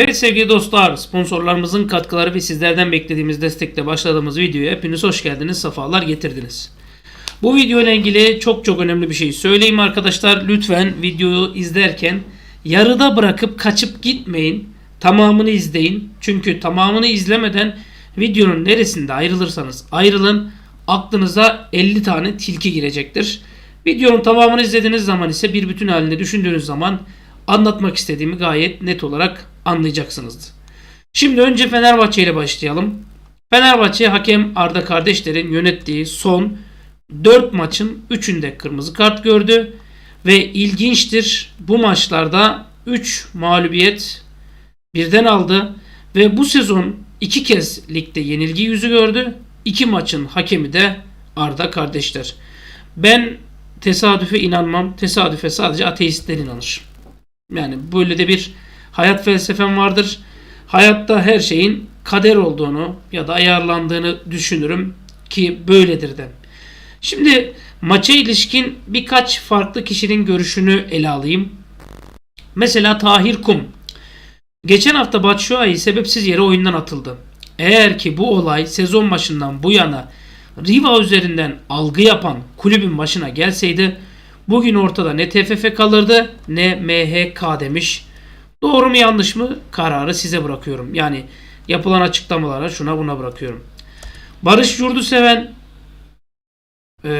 Evet sevgili dostlar, sponsorlarımızın katkıları ve sizlerden beklediğimiz destekle başladığımız videoya hepiniz hoş geldiniz, sefalar getirdiniz. Bu video ile ilgili çok çok önemli bir şey söyleyeyim arkadaşlar. Lütfen videoyu izlerken yarıda bırakıp kaçıp gitmeyin. Tamamını izleyin. Çünkü tamamını izlemeden videonun neresinde ayrılırsanız ayrılın aklınıza 50 tane tilki girecektir. Videonun tamamını izlediğiniz zaman ise bir bütün halinde düşündüğünüz zaman anlatmak istediğimi gayet net olarak anlayacaksınızdır. Şimdi önce Fenerbahçe ile başlayalım. Fenerbahçe hakem Arda kardeşlerin yönettiği son 4 maçın 3'ünde kırmızı kart gördü. Ve ilginçtir bu maçlarda 3 mağlubiyet birden aldı. Ve bu sezon 2 kez ligde yenilgi yüzü gördü. 2 maçın hakemi de Arda kardeşler. Ben tesadüfe inanmam. Tesadüfe sadece ateistler inanır. Yani böyle de bir hayat felsefem vardır. Hayatta her şeyin kader olduğunu ya da ayarlandığını düşünürüm ki böyledir de. Şimdi maça ilişkin birkaç farklı kişinin görüşünü ele alayım. Mesela Tahir Kum. Geçen hafta Batshuayi sebepsiz yere oyundan atıldı. Eğer ki bu olay sezon başından bu yana Riva üzerinden algı yapan kulübün başına gelseydi bugün ortada ne TFF kalırdı ne MHK demiş. Doğru mu yanlış mı kararı size bırakıyorum. Yani yapılan açıklamalara şuna buna bırakıyorum. Barış Yurduseven ee,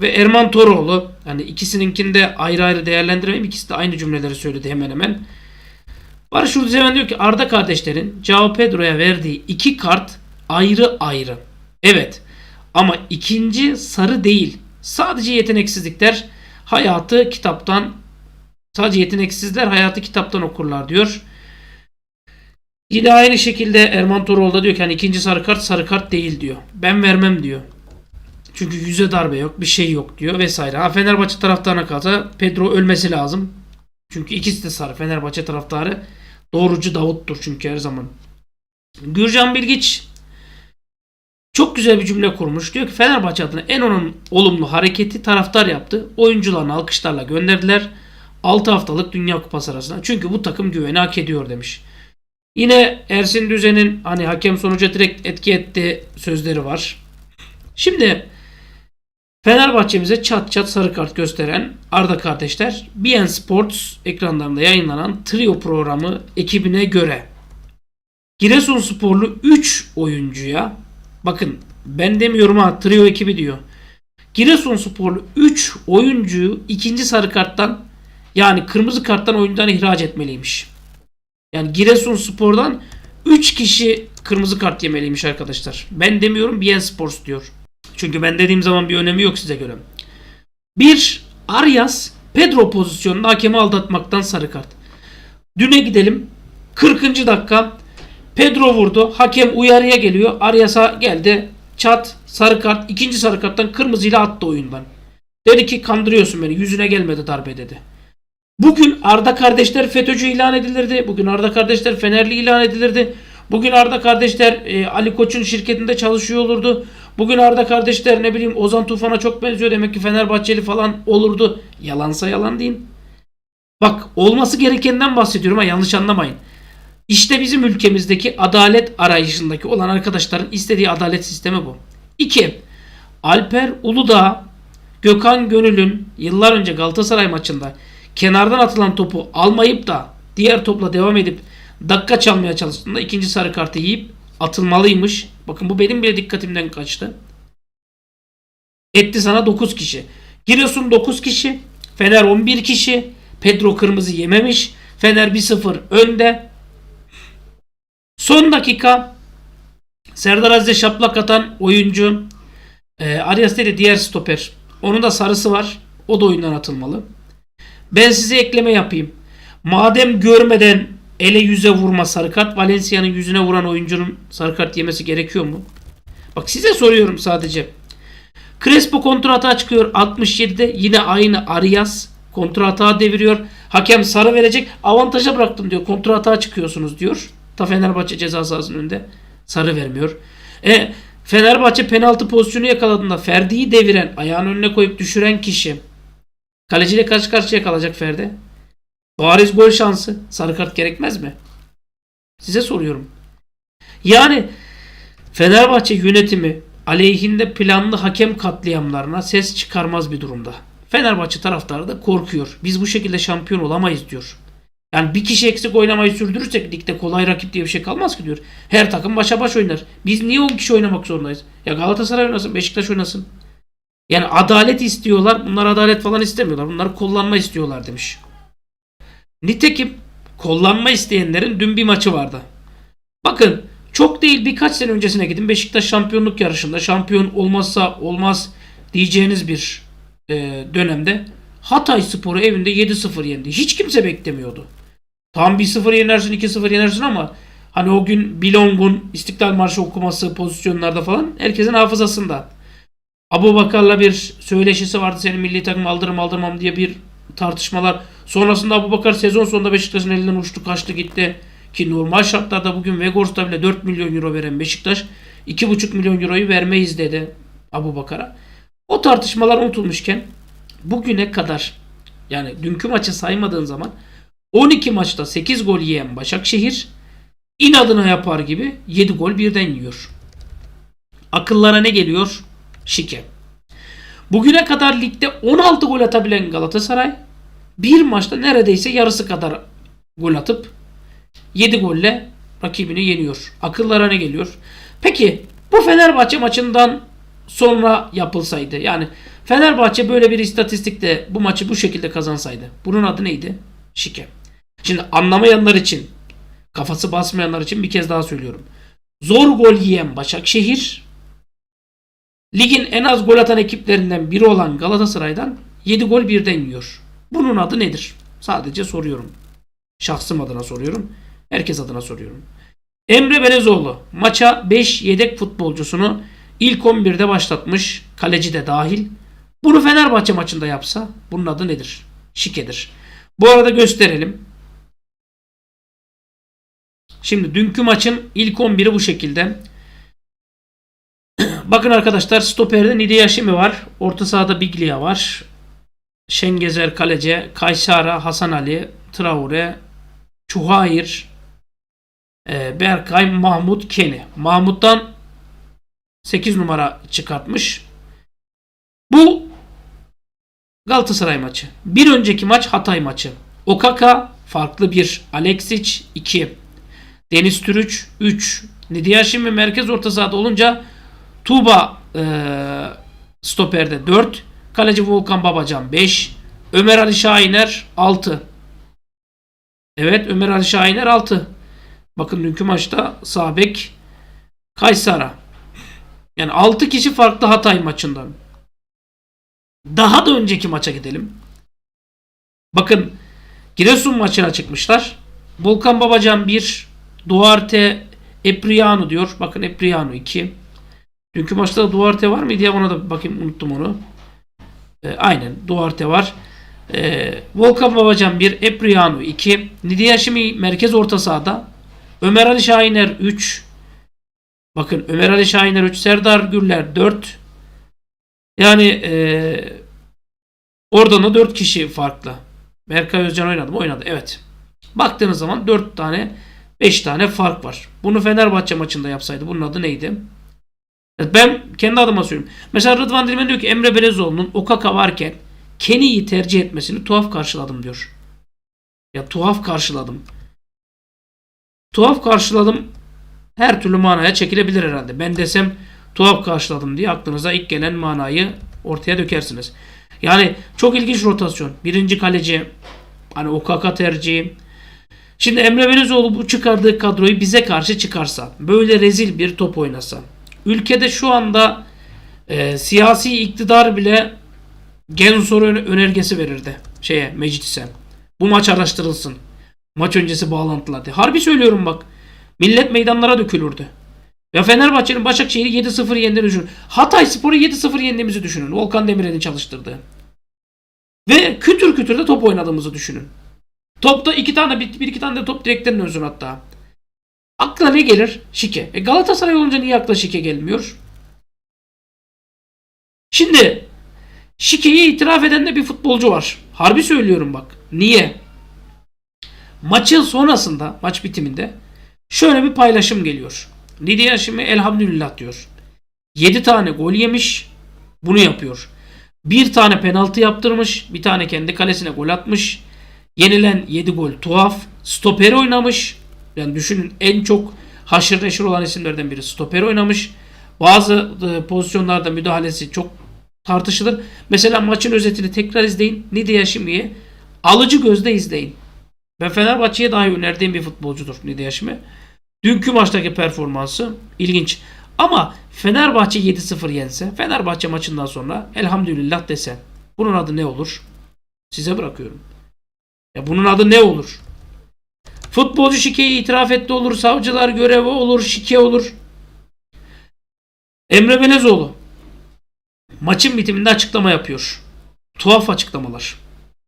ve Erman Toroğlu hani ikisininkini de ayrı ayrı değerlendirmeyeyim. İkisi de aynı cümleleri söyledi hemen hemen. Barış Yurduseven diyor ki Arda kardeşlerin Cao Pedro'ya verdiği iki kart ayrı ayrı. Evet ama ikinci sarı değil. Sadece yeteneksizlikler hayatı kitaptan sadece yeteneksizler hayatı kitaptan okurlar diyor. Yine aynı şekilde Erman Toroğlu da diyor ki hani ikinci sarı kart sarı kart değil diyor. Ben vermem diyor. Çünkü yüze darbe yok, bir şey yok diyor vesaire. Ha Fenerbahçe taraftarına kalsa Pedro ölmesi lazım. Çünkü ikisi de sarı. Fenerbahçe taraftarı doğrucu Davut'tur çünkü her zaman. Gürcan Bilgiç çok güzel bir cümle kurmuş. Diyor ki Fenerbahçe adına en onun olumlu hareketi taraftar yaptı. Oyuncularını alkışlarla gönderdiler. 6 haftalık Dünya Kupası arasında. Çünkü bu takım güveni hak ediyor demiş. Yine Ersin Düzen'in hani hakem sonuca direkt etki etti sözleri var. Şimdi Fenerbahçe'mize çat çat sarı kart gösteren Arda kardeşler BN Sports ekranlarında yayınlanan Trio programı ekibine göre Giresunsporlu 3 oyuncuya bakın ben demiyorum ha Trio ekibi diyor. Giresunsporlu 3 oyuncuyu ikinci sarı karttan yani kırmızı karttan oyundan ihraç etmeliymiş. Yani Giresunspor'dan 3 kişi kırmızı kart yemeliymiş arkadaşlar. Ben demiyorum BN Sports diyor. Çünkü ben dediğim zaman bir önemi yok size göre. Bir Arias Pedro pozisyonunda hakemi aldatmaktan sarı kart. Düne gidelim. 40. dakika Pedro vurdu. Hakem uyarıya geliyor. Arias'a geldi. Çat sarı kart. ikinci sarı karttan kırmızıyla attı oyundan. Dedi ki kandırıyorsun beni. Yüzüne gelmedi darbe dedi. Bugün Arda kardeşler FETÖ'cü ilan edilirdi. Bugün Arda kardeşler Fenerli ilan edilirdi. Bugün Arda kardeşler e, Ali Koç'un şirketinde çalışıyor olurdu. Bugün Arda kardeşler ne bileyim Ozan Tufan'a çok benziyor demek ki Fenerbahçeli falan olurdu. Yalansa yalan değil. Bak olması gerekenden bahsediyorum ha yanlış anlamayın. İşte bizim ülkemizdeki adalet arayışındaki olan arkadaşların istediği adalet sistemi bu. 2. Alper Uludağ Gökhan Gönül'ün yıllar önce Galatasaray maçında kenardan atılan topu almayıp da diğer topla devam edip dakika çalmaya çalıştığında ikinci sarı kartı yiyip atılmalıymış. Bakın bu benim bile dikkatimden kaçtı. Etti sana 9 kişi. Giresun 9 kişi. Fener 11 kişi. Pedro kırmızı yememiş. Fener 1-0 önde. Son dakika Serdar Aziz'e şaplak atan oyuncu e, Arias değil de diğer stoper. Onun da sarısı var. O da oyundan atılmalı. Ben size ekleme yapayım. Madem görmeden ele yüze vurma sarı kart Valencia'nın yüzüne vuran oyuncunun sarı kart yemesi gerekiyor mu? Bak size soruyorum sadece. Crespo kontrata çıkıyor 67'de yine aynı Arias kontrata deviriyor. Hakem sarı verecek avantaja bıraktım diyor. Kontrata çıkıyorsunuz diyor. Ta Fenerbahçe ceza sahasının önünde sarı vermiyor. E Fenerbahçe penaltı pozisyonu yakaladığında Ferdi'yi deviren ayağının önüne koyup düşüren kişi kaleciyle karşı karşıya kalacak Ferdi. Bariz gol şansı. Sarı kart gerekmez mi? Size soruyorum. Yani Fenerbahçe yönetimi aleyhinde planlı hakem katliamlarına ses çıkarmaz bir durumda. Fenerbahçe taraftarı da korkuyor. Biz bu şekilde şampiyon olamayız diyor. Yani bir kişi eksik oynamayı sürdürürsek ligde kolay rakip diye bir şey kalmaz ki diyor. Her takım başa baş oynar. Biz niye 10 kişi oynamak zorundayız? Ya Galatasaray oynasın, Beşiktaş oynasın. Yani adalet istiyorlar. Bunlar adalet falan istemiyorlar. Bunlar kullanma istiyorlar demiş. Nitekim kullanma isteyenlerin dün bir maçı vardı. Bakın çok değil birkaç sene öncesine gidin. Beşiktaş şampiyonluk yarışında şampiyon olmazsa olmaz diyeceğiniz bir e, dönemde Hatay Sporu evinde 7-0 yendi. Hiç kimse beklemiyordu. Tam 1-0 yenersin 2-0 yenersin ama hani o gün Bilong'un İstiklal Marşı okuması pozisyonlarda falan herkesin hafızasında. Abu Bakar'la bir söyleşisi vardı senin milli takım aldırım aldırmam diye bir tartışmalar. Sonrasında Abu Bakar sezon sonunda Beşiktaş'ın elinden uçtu kaçtı gitti. Ki normal şartlarda bugün Vegors'ta bile 4 milyon euro veren Beşiktaş 2,5 milyon euroyu vermeyiz dedi Abu Bakar'a. O tartışmalar unutulmuşken bugüne kadar yani dünkü maçı saymadığın zaman 12 maçta 8 gol yiyen Başakşehir inadına yapar gibi 7 gol birden yiyor. Akıllara ne geliyor? Şike. Bugüne kadar ligde 16 gol atabilen Galatasaray bir maçta neredeyse yarısı kadar gol atıp 7 golle rakibini yeniyor. Akıllara ne geliyor? Peki bu Fenerbahçe maçından sonra yapılsaydı yani Fenerbahçe böyle bir istatistikte bu maçı bu şekilde kazansaydı bunun adı neydi? Şike. Şimdi anlamayanlar için kafası basmayanlar için bir kez daha söylüyorum. Zor gol yiyen Başakşehir ligin en az gol atan ekiplerinden biri olan Galatasaray'dan 7 gol birden yiyor. Bunun adı nedir? Sadece soruyorum. Şahsım adına soruyorum. Herkes adına soruyorum. Emre Belezoğlu maça 5 yedek futbolcusunu ilk 11'de başlatmış. Kaleci de dahil. Bunu Fenerbahçe maçında yapsa bunun adı nedir? Şikedir. Bu arada gösterelim. Şimdi dünkü maçın ilk 11'i bu şekilde. Bakın arkadaşlar stoperde Nidi Yashimi var. Orta sahada Biglia var. Şengezer Kalece, Kaysara, Hasan Ali, Traore, Çuhayir, e, Berkay, Mahmut, Keni. Mahmut'tan 8 numara çıkartmış. Bu Galatasaray maçı. Bir önceki maç Hatay maçı. Okaka farklı bir. Alexic 2. Deniz Türüç 3. Nidiyashimi merkez orta sahada olunca Tuğba e, stoperde 4. Kaleci Volkan Babacan 5. Ömer Ali Şahiner 6. Evet Ömer Ali Şahiner 6. Bakın dünkü maçta Sabek Kaysara. Yani 6 kişi farklı Hatay maçından. Daha da önceki maça gidelim. Bakın Giresun maçına çıkmışlar. Volkan Babacan 1, Duarte Epriano diyor. Bakın Epriano 2. Dünkü maçta da Duarte var mıydı ya ona da bakayım unuttum onu. E, aynen Duarte var. E, Volkan Babacan 1, Epriano 2. Nidiyashimi merkez orta sahada. Ömer Ali Şahiner 3. Bakın Ömer Ali Şahiner 3, Serdar Gürler 4. Yani e, oradan da 4 kişi farklı. Berkay Özcan oynadı mı? Oynadı. Evet. Baktığınız zaman 4 tane 5 tane fark var. Bunu Fenerbahçe maçında yapsaydı bunun adı neydi? Ben kendi adıma söylüyorum. Mesela Rıdvan Dilmen diyor ki Emre Belezoğlu'nun Okaka varken Kenny'yi tercih etmesini tuhaf karşıladım diyor. Ya tuhaf karşıladım. Tuhaf karşıladım her türlü manaya çekilebilir herhalde. Ben desem tuhaf karşıladım diye aklınıza ilk gelen manayı ortaya dökersiniz. Yani çok ilginç rotasyon. Birinci kaleci hani OKK tercihi. Şimdi Emre Belezoğlu bu çıkardığı kadroyu bize karşı çıkarsa, böyle rezil bir top oynasa, ülkede şu anda e, siyasi iktidar bile gen soru önergesi verirdi şeye meclise. Bu maç araştırılsın. Maç öncesi bağlantılar diye. Harbi söylüyorum bak. Millet meydanlara dökülürdü. Ya Fenerbahçe'nin Başakşehir'i 7-0 yendiğini düşünün. Hatay Spor'u 7-0 yendiğimizi düşünün. Volkan Demirel'in çalıştırdığı. Ve kütür kütür de top oynadığımızı düşünün. Topta iki tane bir, bir iki tane de top direkten dönsün hatta. Akla ne gelir? Şike. E Galatasaray olunca niye akla şike gelmiyor? Şimdi şikeyi itiraf eden de bir futbolcu var. Harbi söylüyorum bak. Niye? Maçın sonrasında, maç bitiminde Şöyle bir paylaşım geliyor. Lidya şimdi elhamdülillah diyor. 7 tane gol yemiş. Bunu yapıyor. Bir tane penaltı yaptırmış. Bir tane kendi kalesine gol atmış. Yenilen 7 gol tuhaf. Stoper oynamış. Yani düşünün en çok haşır neşir olan isimlerden biri stoper oynamış. Bazı e, pozisyonlarda müdahalesi çok tartışılır. Mesela maçın özetini tekrar izleyin. Nidia Şimi'yi alıcı gözle izleyin. Ben Fenerbahçe'ye dahi önerdiğim bir futbolcudur Nidia Şimi. Dünkü maçtaki performansı ilginç. Ama Fenerbahçe 7-0 yense, Fenerbahçe maçından sonra elhamdülillah dese. Bunun adı ne olur? Size bırakıyorum. Ya bunun adı ne olur? Futbolcu şikeyi itiraf etti olur, savcılar görevi olur, şike olur. Emre Belezoğlu maçın bitiminde açıklama yapıyor. Tuhaf açıklamalar.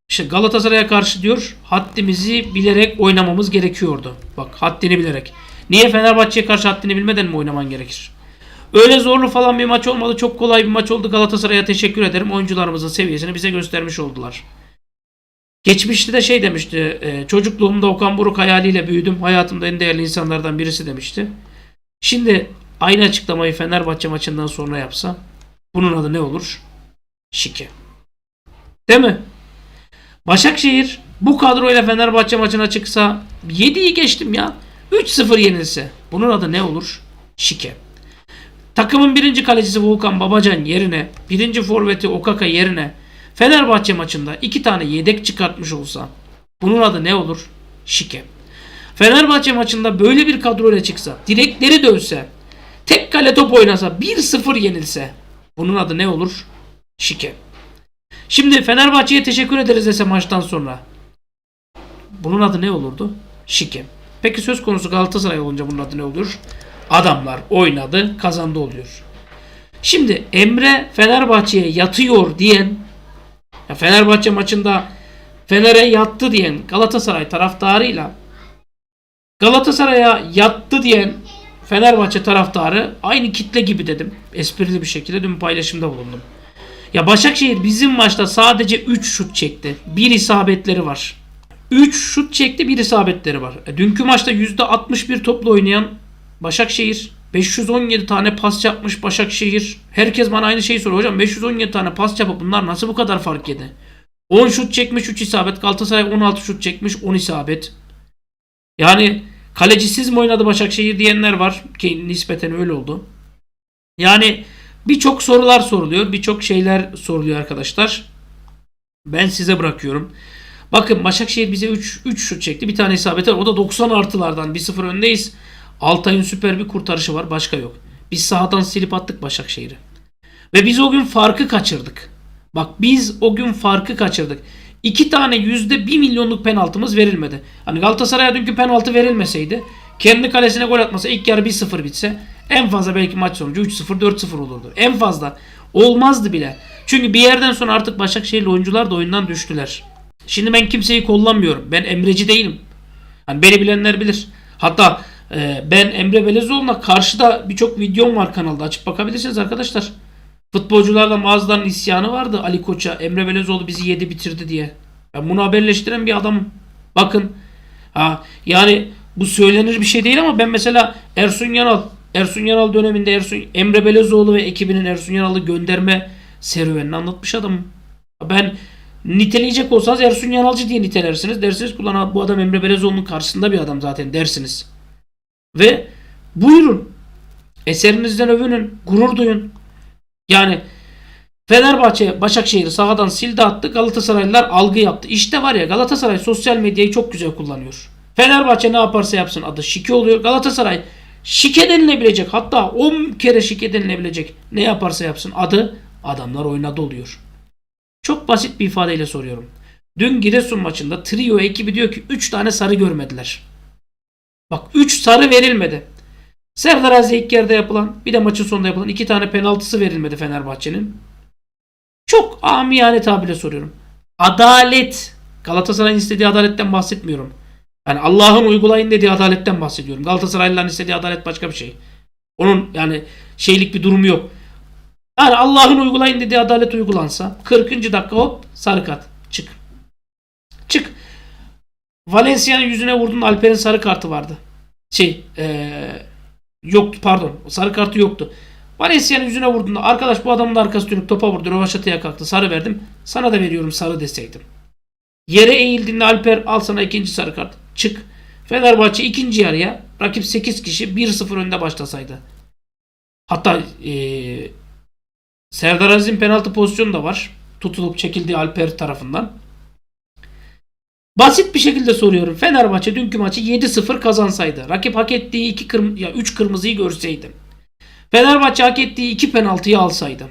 İşte Galatasaray'a karşı diyor haddimizi bilerek oynamamız gerekiyordu. Bak haddini bilerek. Niye Fenerbahçe'ye karşı haddini bilmeden mi oynaman gerekir? Öyle zorlu falan bir maç olmadı. Çok kolay bir maç oldu. Galatasaray'a teşekkür ederim. Oyuncularımızın seviyesini bize göstermiş oldular. Geçmişte de şey demişti. e, çocukluğumda Okan Buruk hayaliyle büyüdüm. Hayatımda en değerli insanlardan birisi demişti. Şimdi aynı açıklamayı Fenerbahçe maçından sonra yapsa bunun adı ne olur? Şike. Değil mi? Başakşehir bu kadroyla Fenerbahçe maçına çıksa 7'yi geçtim ya. 3-0 yenilse bunun adı ne olur? Şike. Takımın birinci kalecisi Volkan Babacan yerine birinci forveti Okaka yerine Fenerbahçe maçında iki tane yedek çıkartmış olsa bunun adı ne olur? Şike. Fenerbahçe maçında böyle bir kadroyla çıksa, direkleri dövse, tek kale top oynasa, 1-0 yenilse bunun adı ne olur? Şike. Şimdi Fenerbahçe'ye teşekkür ederiz dese maçtan sonra. Bunun adı ne olurdu? Şike. Peki söz konusu Galatasaray olunca bunun adı ne olur? Adamlar oynadı, kazandı oluyor. Şimdi Emre Fenerbahçe'ye yatıyor diyen ya Fenerbahçe maçında Fener'e yattı diyen Galatasaray taraftarıyla Galatasaray'a yattı diyen Fenerbahçe taraftarı aynı kitle gibi dedim. Esprili bir şekilde dün paylaşımda bulundum. Ya Başakşehir bizim maçta sadece 3 şut çekti. Bir isabetleri var. 3 şut çekti, bir isabetleri var. E, dünkü maçta %61 topla oynayan Başakşehir 517 tane pas yapmış Başakşehir. Herkes bana aynı şeyi soruyor. Hocam 517 tane pas yapıp bunlar nasıl bu kadar fark yedi? 10 şut çekmiş 3 isabet. Galatasaray 16 şut çekmiş 10 isabet. Yani kalecisiz mi oynadı Başakşehir diyenler var. Ki nispeten öyle oldu. Yani birçok sorular soruluyor. Birçok şeyler soruluyor arkadaşlar. Ben size bırakıyorum. Bakın Başakşehir bize 3 3 şut çekti. Bir tane isabet var. O da 90 artılardan 1-0 öndeyiz. Altay'ın süper bir kurtarışı var. Başka yok. Biz sahadan silip attık Başakşehir'i. Ve biz o gün farkı kaçırdık. Bak biz o gün farkı kaçırdık. İki tane yüzde bir milyonluk penaltımız verilmedi. Hani Galatasaray'a dünkü penaltı verilmeseydi kendi kalesine gol atmasa ilk yarı 1-0 bitse en fazla belki maç sonucu 3-0 4-0 olurdu. En fazla olmazdı bile. Çünkü bir yerden sonra artık Başakşehirli oyuncular da oyundan düştüler. Şimdi ben kimseyi kollamıyorum. Ben Emreci değilim. Hani beni bilenler bilir. Hatta e, ben Emre Belezoğlu'na karşıda birçok videom var kanalda. Açıp bakabilirsiniz arkadaşlar. Futbolcularla bazılarının isyanı vardı Ali Koç'a. Emre Belezoğlu bizi yedi bitirdi diye. Ben bunu haberleştiren bir adamım. Bakın. Ha, yani bu söylenir bir şey değil ama ben mesela Ersun Yanal Ersun Yanal döneminde Ersun Emre Belezoğlu ve ekibinin Ersun Yanal'ı gönderme serüvenini anlatmış adamım. Ben niteleyecek olsanız Ersun Yanalcı diye nitelersiniz. Dersiniz ki "Ulan bu adam Emre Belezoğlu'nun karşısında bir adam zaten dersiniz. Ve buyurun. Eserinizden övünün. Gurur duyun. Yani Fenerbahçe Başakşehir'i sahadan sildi attı. Galatasaraylılar algı yaptı. İşte var ya Galatasaray sosyal medyayı çok güzel kullanıyor. Fenerbahçe ne yaparsa yapsın adı şike oluyor. Galatasaray şike denilebilecek hatta 10 kere şike denilebilecek ne yaparsa yapsın adı adamlar oynadı oluyor. Çok basit bir ifadeyle soruyorum. Dün Giresun maçında trio ekibi diyor ki 3 tane sarı görmediler. Bak 3 sarı verilmedi. Serdar Aziz ilk yarıda yapılan bir de maçın sonunda yapılan 2 tane penaltısı verilmedi Fenerbahçe'nin. Çok amiyane tabirle soruyorum. Adalet. Galatasaray'ın istediği adaletten bahsetmiyorum. Yani Allah'ın uygulayın dediği adaletten bahsediyorum. Galatasaraylıların istediği adalet başka bir şey. Onun yani şeylik bir durumu yok. Yani Allah'ın uygulayın dediği adalet uygulansa 40. dakika hop sarı kart. Çık. Çık. Valencia'nın yüzüne vurdun Alper'in sarı kartı vardı. şey eee yoktu pardon sarı kartı yoktu. Valencia'nın yüzüne vurduğunda arkadaş bu adamın da arkası dönüp topa vurdu. Rövaşata'ya kalktı. Sarı verdim. Sana da veriyorum sarı deseydim. Yere eğildiğinde Alper al sana ikinci sarı kart. Çık. Fenerbahçe ikinci yarıya rakip 8 kişi 1-0 önde başlasaydı. Hatta eee Serdar Aziz'in penaltı pozisyonu da var. Tutulup çekildi Alper tarafından. Basit bir şekilde soruyorum. Fenerbahçe dünkü maçı 7-0 kazansaydı. Rakip hak ettiği 2 kırm ya 3 kırmızıyı görseydi. Fenerbahçe hak ettiği 2 penaltıyı alsaydı.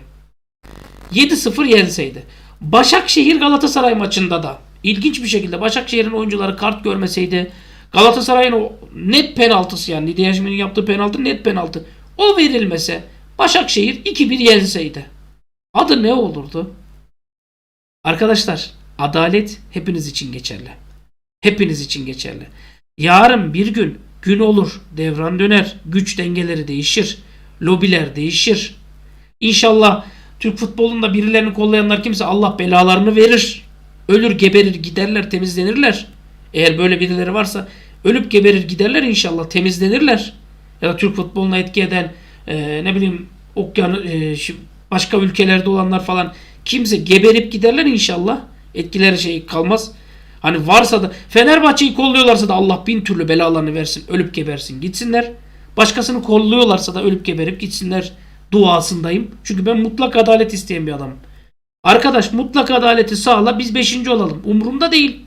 7-0 yenseydi. Başakşehir Galatasaray maçında da ilginç bir şekilde Başakşehir'in oyuncuları kart görmeseydi Galatasaray'ın o net penaltısı yani Lidya Yaşmin'in yaptığı penaltı net penaltı. O verilmese Başakşehir 2-1 yenseydi. Adı ne olurdu? Arkadaşlar adalet hepiniz için geçerli. Hepiniz için geçerli. Yarın bir gün gün olur, devran döner, güç dengeleri değişir, lobiler değişir. İnşallah Türk futbolunda birilerini kollayanlar kimse Allah belalarını verir. Ölür geberir giderler temizlenirler. Eğer böyle birileri varsa ölüp geberir giderler inşallah temizlenirler. Ya da Türk futboluna etki eden e, ne bileyim okyan e, başka ülkelerde olanlar falan kimse geberip giderler inşallah. Etkileri şey kalmaz. Hani varsa da Fenerbahçe'yi kolluyorlarsa da Allah bin türlü belalarını versin. Ölüp gebersin gitsinler. Başkasını kolluyorlarsa da ölüp geberip gitsinler duasındayım. Çünkü ben mutlak adalet isteyen bir adamım. Arkadaş mutlak adaleti sağla biz 5. olalım. Umurumda değil.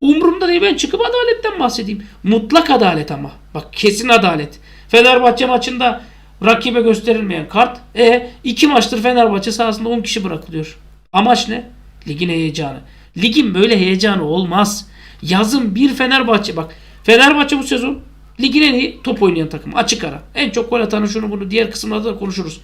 Umurumda değil ben çıkıp adaletten bahsedeyim. Mutlak adalet ama. Bak kesin adalet. Fenerbahçe maçında rakibe gösterilmeyen kart. E iki maçtır Fenerbahçe sahasında 10 kişi bırakılıyor. Amaç ne? Ligin heyecanı. Ligin böyle heyecanı olmaz. Yazın bir Fenerbahçe bak. Fenerbahçe bu sezon ligin en iyi top oynayan takım. Açık ara. En çok gol atanı şunu bunu diğer kısımlarda da konuşuruz.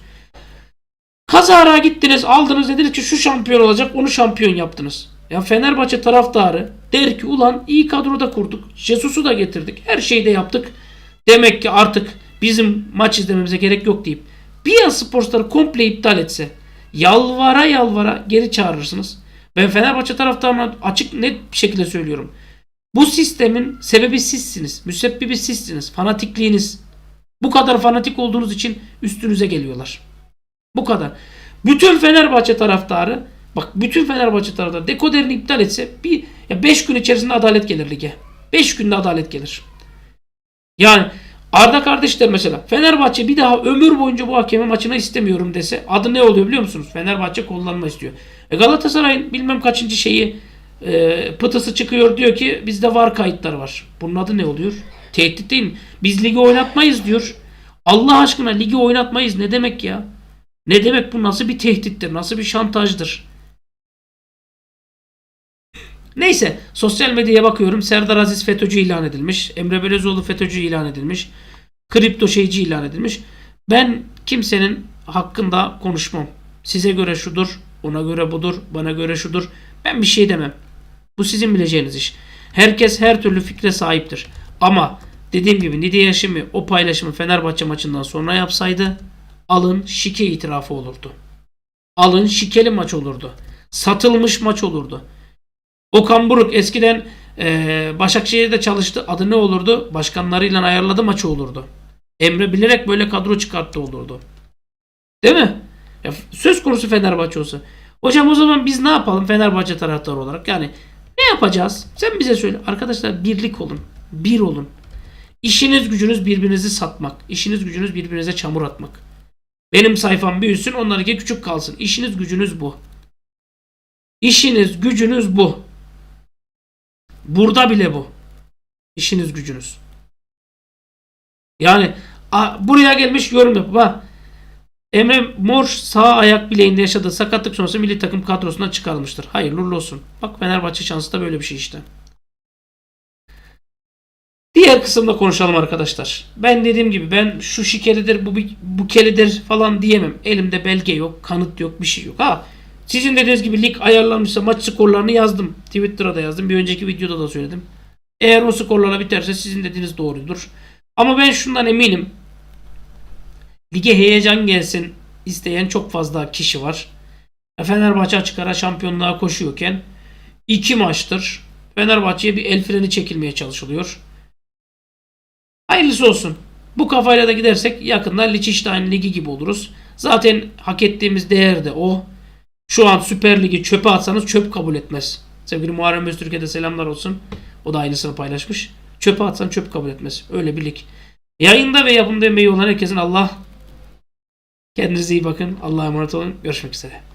Kazara gittiniz aldınız dediniz ki şu şampiyon olacak onu şampiyon yaptınız. Ya Fenerbahçe taraftarı der ki ulan iyi kadroda kurduk. Jesus'u da getirdik. Her şeyi de yaptık. Demek ki artık bizim maç izlememize gerek yok deyip bir an sporları komple iptal etse yalvara yalvara geri çağırırsınız. Ben Fenerbahçe taraftarına açık net bir şekilde söylüyorum. Bu sistemin sebebi sizsiniz. Müsebbibi sizsiniz. Fanatikliğiniz. Bu kadar fanatik olduğunuz için üstünüze geliyorlar. Bu kadar. Bütün Fenerbahçe taraftarı bak bütün Fenerbahçe taraftarı dekoderini iptal etse bir 5 gün içerisinde adalet gelir lige. 5 günde adalet gelir. Yani Arda kardeşler mesela Fenerbahçe bir daha ömür boyunca bu hakemin maçına istemiyorum dese adı ne oluyor biliyor musunuz? Fenerbahçe kullanma istiyor. E Galatasaray'ın bilmem kaçıncı şeyi e, pıtısı çıkıyor diyor ki bizde var kayıtlar var. Bunun adı ne oluyor? Tehdit değil mi? Biz ligi oynatmayız diyor. Allah aşkına ligi oynatmayız ne demek ya? Ne demek bu nasıl bir tehdittir? Nasıl bir şantajdır? Neyse sosyal medyaya bakıyorum. Serdar Aziz FETÖ'cü ilan edilmiş. Emre Belözoğlu FETÖ'cü ilan edilmiş. Kripto şeyci ilan edilmiş. Ben kimsenin hakkında konuşmam. Size göre şudur, ona göre budur, bana göre şudur. Ben bir şey demem. Bu sizin bileceğiniz iş. Herkes her türlü fikre sahiptir. Ama dediğim gibi Nidia Yaşimi o paylaşımı Fenerbahçe maçından sonra yapsaydı alın şike itirafı olurdu. Alın şikeli maç olurdu. Satılmış maç olurdu. Okan Buruk eskiden eee Başakşehir'de çalıştı. Adı ne olurdu? Başkanlarıyla ayarladı maçı olurdu. Emre bilerek böyle kadro çıkarttı olurdu. Değil mi? Ya, söz konusu Fenerbahçe olsa. Hocam o zaman biz ne yapalım Fenerbahçe taraftarı olarak? Yani ne yapacağız? Sen bize söyle. Arkadaşlar birlik olun. Bir olun. İşiniz gücünüz birbirinizi satmak. İşiniz gücünüz birbirinize çamur atmak. Benim sayfam büyüsün onlarınki küçük kalsın. İşiniz gücünüz bu. İşiniz gücünüz bu. Burada bile bu. İşiniz gücünüz. Yani buraya gelmiş yorum yapıp ha. Emre Mor sağ ayak bileğinde yaşadığı sakatlık sonrası milli takım kadrosundan çıkarılmıştır. Hayırlı uğurlu olsun. Bak Fenerbahçe şansı da böyle bir şey işte. Diğer kısımda konuşalım arkadaşlar. Ben dediğim gibi ben şu şikelidir bu bu kelidir falan diyemem. Elimde belge yok, kanıt yok, bir şey yok. Ha sizin dediğiniz gibi lig ayarlanmışsa maç skorlarını yazdım. Twitter'a da yazdım. Bir önceki videoda da söyledim. Eğer o skorlarla biterse sizin dediğiniz doğrudur. Ama ben şundan eminim. Lige heyecan gelsin isteyen çok fazla kişi var. Fenerbahçe açık ara şampiyonluğa koşuyorken iki maçtır Fenerbahçe'ye bir el freni çekilmeye çalışılıyor. Hayırlısı olsun. Bu kafayla da gidersek yakında Liechtenstein Ligi gibi oluruz. Zaten hak ettiğimiz değer de o. Şu an Süper Lig'i çöpe atsanız çöp kabul etmez. Sevgili Muharrem Öztürk'e de selamlar olsun. O da aynısını paylaşmış. Çöpe atsan çöp kabul etmez. Öyle bir lig. Yayında ve yapımda emeği olan herkesin Allah kendinize iyi bakın. Allah'a emanet olun. Görüşmek üzere.